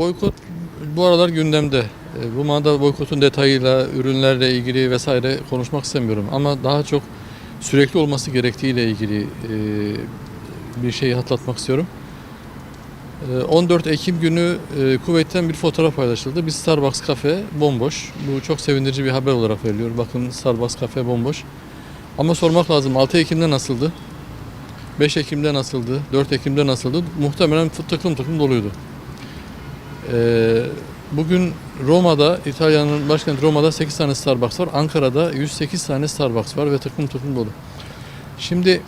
boykot bu aralar gündemde. E, Bu manada boykotun detayıyla, ürünlerle ilgili vesaire konuşmak istemiyorum. Ama daha çok sürekli olması gerektiğiyle ilgili e, bir şeyi hatırlatmak istiyorum. E, 14 Ekim günü e, Kuveyt'ten bir fotoğraf paylaşıldı. Bir Starbucks kafe bomboş. Bu çok sevindirici bir haber olarak veriliyor. Bakın Starbucks kafe bomboş. Ama sormak lazım 6 Ekim'de nasıldı? 5 Ekim'de nasıldı? 4 Ekim'de nasıldı? Muhtemelen tıklım tıklım doluydu. Ee, bugün Roma'da, İtalya'nın başkenti Roma'da 8 tane Starbucks var. Ankara'da 108 tane Starbucks var ve tıklım tıklım dolu. Şimdi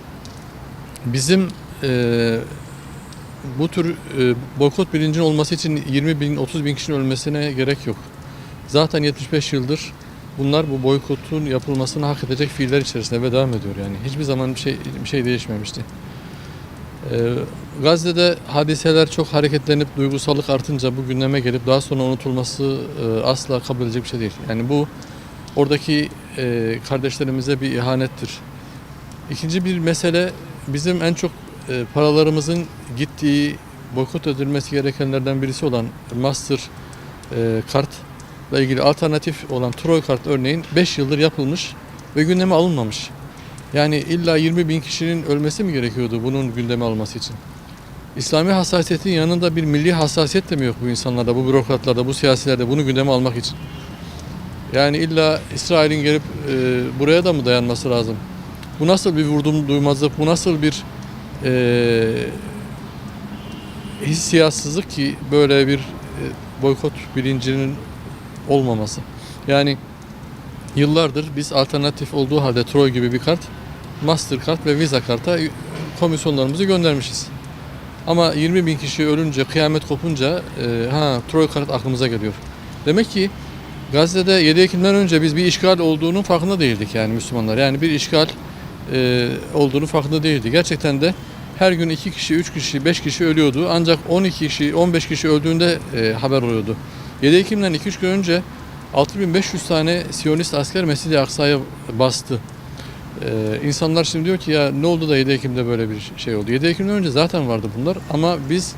bizim e, bu tür e, boykot bilincinin olması için 20 bin, 30 bin kişinin ölmesine gerek yok. Zaten 75 yıldır bunlar bu boykotun yapılmasını hak edecek fiiller içerisinde ve devam ediyor yani. Hiçbir zaman bir şey bir şey değişmemişti. Ee, Gazze'de hadiseler çok hareketlenip duygusallık artınca bu gündeme gelip daha sonra unutulması e, asla kabul edilecek bir şey değil. Yani bu oradaki e, kardeşlerimize bir ihanettir. İkinci bir mesele bizim en çok e, paralarımızın gittiği boykot edilmesi gerekenlerden birisi olan Master e, kartla ilgili alternatif olan Troy kart örneğin 5 yıldır yapılmış ve gündeme alınmamış. Yani illa 20 bin kişinin ölmesi mi gerekiyordu bunun gündeme alması için? İslami hassasiyetin yanında bir milli hassasiyet de mi yok bu insanlarda, bu bürokratlarda, bu siyasilerde bunu gündeme almak için? Yani illa İsrail'in gelip e, buraya da mı dayanması lazım? Bu nasıl bir vurdum duymazlık, bu nasıl bir e, hissiyatsızlık ki böyle bir e, boykot bilincinin olmaması. Yani yıllardır biz alternatif olduğu halde Troy gibi bir kart, Mastercard ve Visa karta komisyonlarımızı göndermişiz. Ama 20 bin kişi ölünce, kıyamet kopunca e, ha Troy kart aklımıza geliyor. Demek ki Gazze'de 7 Ekim'den önce biz bir işgal olduğunun farkında değildik yani Müslümanlar. Yani bir işgal e, olduğunu farkında değildi. Gerçekten de her gün 2 kişi, 3 kişi, 5 kişi ölüyordu. Ancak 12 kişi, 15 kişi öldüğünde e, haber oluyordu. 7 Ekim'den 2-3 gün önce 6500 tane Siyonist asker Mescid-i Aksa'ya bastı. Ee, insanlar şimdi diyor ki ya ne oldu da 7 Ekim'de böyle bir şey oldu. 7 Ekim'den önce zaten vardı bunlar ama biz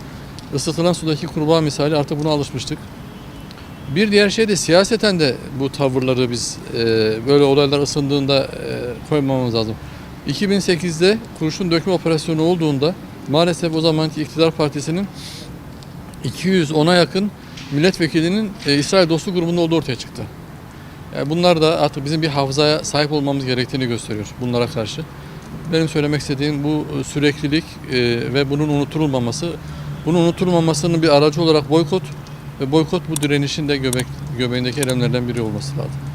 ısıtılan sudaki kurbağa misali artık buna alışmıştık. Bir diğer şey de siyaseten de bu tavırları biz e, böyle olaylar ısındığında e, koymamamız lazım. 2008'de kurşun dökme operasyonu olduğunda maalesef o zamanki iktidar partisinin 210'a yakın milletvekilinin e, İsrail dostu grubunda olduğu ortaya çıktı. Yani bunlar da artık bizim bir hafızaya sahip olmamız gerektiğini gösteriyor bunlara karşı. Benim söylemek istediğim bu e, süreklilik e, ve bunun unutulmaması. Bunun unutulmamasının bir aracı olarak boykot ve boykot bu direnişin de göbek, göbeğindeki elemlerden biri olması lazım.